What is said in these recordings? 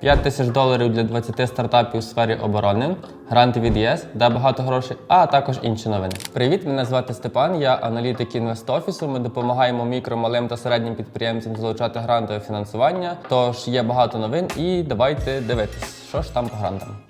5 тисяч доларів для 20 стартапів у сфері оборони, гранти від ЄС, де багато грошей, а також інші новини. Привіт, мене звати Степан. Я аналітик інвестофісу. Ми допомагаємо мікро, малим та середнім підприємцям залучати грантове фінансування. Тож є багато новин, і давайте дивитись, що ж там по грантам.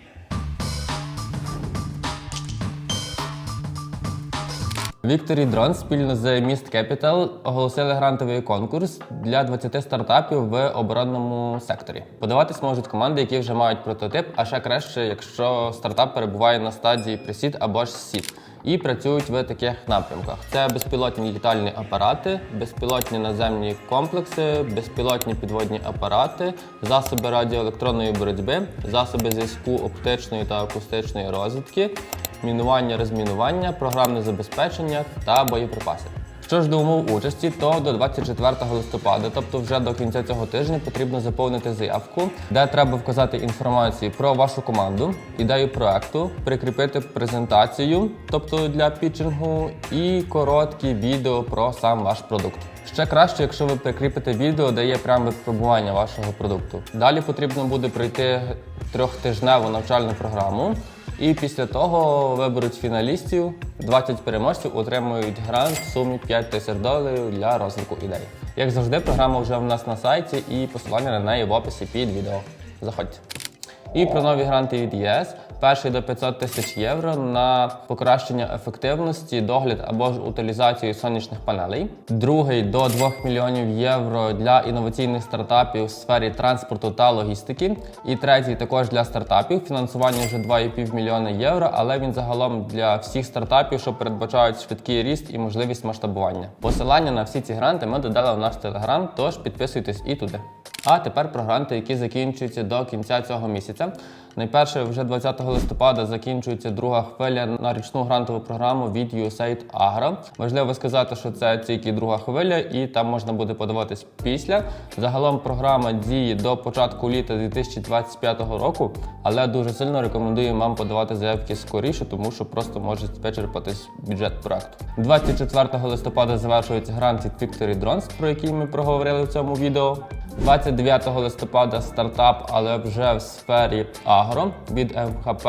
Вікторі Дрон спільно з Міст Capital оголосили грантовий конкурс для 20 стартапів в оборонному секторі. Подаватись можуть команди, які вже мають прототип, а ще краще, якщо стартап перебуває на стадії пресід або ж сід. І працюють в таких напрямках: це безпілотні літальні апарати, безпілотні наземні комплекси, безпілотні підводні апарати, засоби радіоелектронної боротьби, засоби зв'язку оптичної та акустичної розвідки, мінування, розмінування, програмне забезпечення та боєприпаси. Що ж до умов участі, то до 24 листопада, тобто вже до кінця цього тижня, потрібно заповнити заявку, де треба вказати інформацію про вашу команду, ідею проекту, прикріпити презентацію, тобто для пітчингу, і короткі відео про сам ваш продукт. Ще краще, якщо ви прикріпите відео, де є пряме випробування вашого продукту. Далі потрібно буде пройти трьохтижневу навчальну програму. І після того виберуть фіналістів. 20 переможців отримують грант в сумі 5 тисяч доларів для розвитку ідей. Як завжди, програма вже в нас на сайті і посилання на неї в описі під відео. Заходьте. І про нові гранти від ЄС. Перший до 500 тисяч євро на покращення ефективності, догляд або ж утилізацію сонячних панелей. Другий до 2 мільйонів євро для інноваційних стартапів в сфері транспорту та логістики. І третій також для стартапів. Фінансування вже 2,5 мільйони євро, але він загалом для всіх стартапів, що передбачають швидкий ріст і можливість масштабування. Посилання на всі ці гранти ми додали в наш телеграм, тож підписуйтесь і туди. А тепер про гранти, які закінчуються до кінця цього місяця. Найперше, вже 20 листопада закінчується друга хвиля на річну грантову програму від USAID Agro. Важливо сказати, що це тільки друга хвиля, і там можна буде подаватись після. Загалом програма діє до початку літа 2025 року, але дуже сильно рекомендую вам подавати заявки скоріше, тому що просто може вичерпатись бюджет проекту. 24 листопада завершується грант від Victory Drones, про який ми проговорили в цьому відео. 29 листопада стартап, але вже в сфері агро від МХП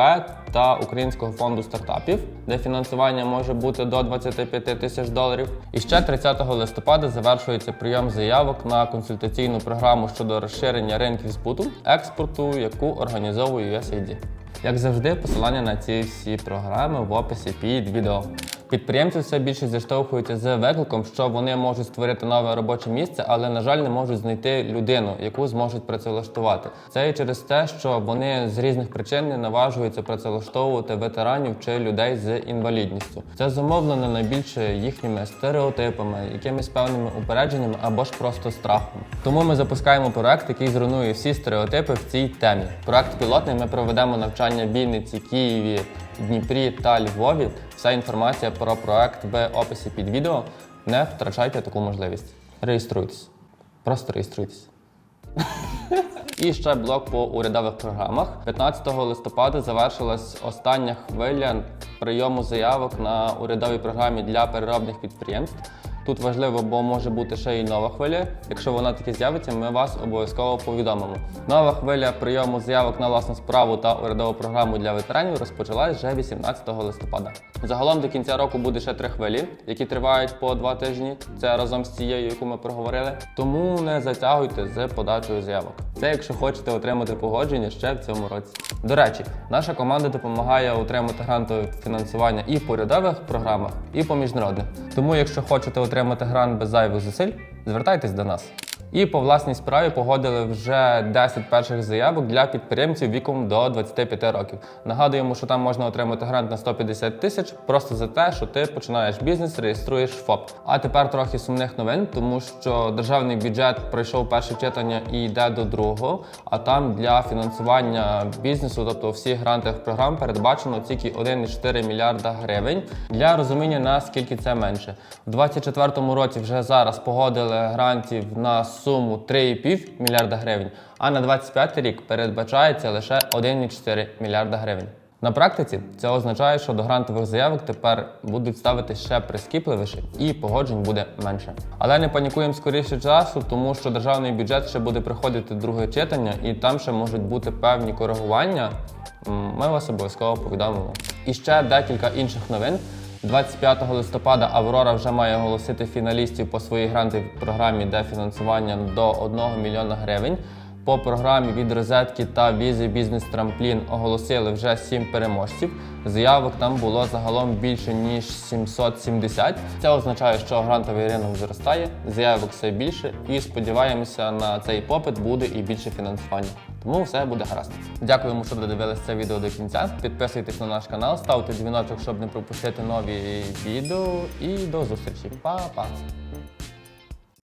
та Українського фонду стартапів, де фінансування може бути до 25 тисяч доларів. І ще 30 листопада завершується прийом заявок на консультаційну програму щодо розширення ринків збуту експорту, яку організовує USAID. Як завжди, посилання на ці всі програми в описі під відео. Підприємці все більше зіштовхуються з викликом, що вони можуть створити нове робоче місце, але на жаль не можуть знайти людину, яку зможуть працевлаштувати. Це і через те, що вони з різних причин не наважуються працевлаштовувати ветеранів чи людей з інвалідністю. Це зумовлено найбільше їхніми стереотипами, якимись певними упередженнями або ж просто страхом. Тому ми запускаємо проект, який зруйнує всі стереотипи в цій темі. Проект пілотний. Ми проведемо навчання в Вінниці, Києві, Дніпрі та Львові. Вся інформація про проект в описі під відео. Не втрачайте таку можливість. Реєструйтесь. Просто реєструйтесь. І ще блок по урядових програмах. 15 листопада завершилась остання хвиля прийому заявок на урядовій програмі для переробних підприємств. Тут важливо, бо може бути ще й нова хвиля. Якщо вона таки з'явиться, ми вас обов'язково повідомимо. Нова хвиля прийому заявок на власну справу та урядову програму для ветеранів розпочалась вже 18 листопада. Загалом до кінця року буде ще три хвилі, які тривають по два тижні. Це разом з цією, яку ми проговорили. Тому не затягуйте з подачею заявок. Це якщо хочете отримати погодження ще в цьому році. До речі, наша команда допомагає отримати грантове фінансування і в порядових програмах, і по міжнародних. Тому, якщо хочете отримати грант без зайвих зусиль, звертайтесь до нас. І по власній справі погодили вже 10 перших заявок для підприємців віком до 25 років. Нагадуємо, що там можна отримати грант на 150 тисяч просто за те, що ти починаєш бізнес, реєструєш ФОП. А тепер трохи сумних новин, тому що державний бюджет пройшов перше читання і йде до другого. А там для фінансування бізнесу, тобто всіх грантових програм, передбачено тільки 1,4 мільярда гривень. Для розуміння наскільки це менше. У 2024 році вже зараз погодили грантів на суму 3,5 мільярда гривень, а на 25 рік передбачається лише 1,4 мільярда гривень. На практиці це означає, що до грантових заявок тепер будуть ставити ще прискіпливіше і погоджень буде менше. Але не панікуємо скоріше часу, тому що державний бюджет ще буде приходити друге читання, і там ще можуть бути певні коригування. Ми вас обов'язково повідомимо. І ще декілька інших новин. 25 листопада Аврора вже має оголосити фіналістів по своїй грантовій програмі, де фінансування до 1 мільйона гривень. По програмі від розетки та візи бізнес трамплін оголосили вже сім переможців. Заявок там було загалом більше ніж 770. Це означає, що грантовий ринок зростає, заявок все більше, і сподіваємося, на цей попит буде і більше фінансування. Тому все буде гаразд. Дякуємо, що додивились це відео до кінця. Підписуйтесь на наш канал, ставте дзвіночок, щоб не пропустити нові відео. І до зустрічі. Па-па!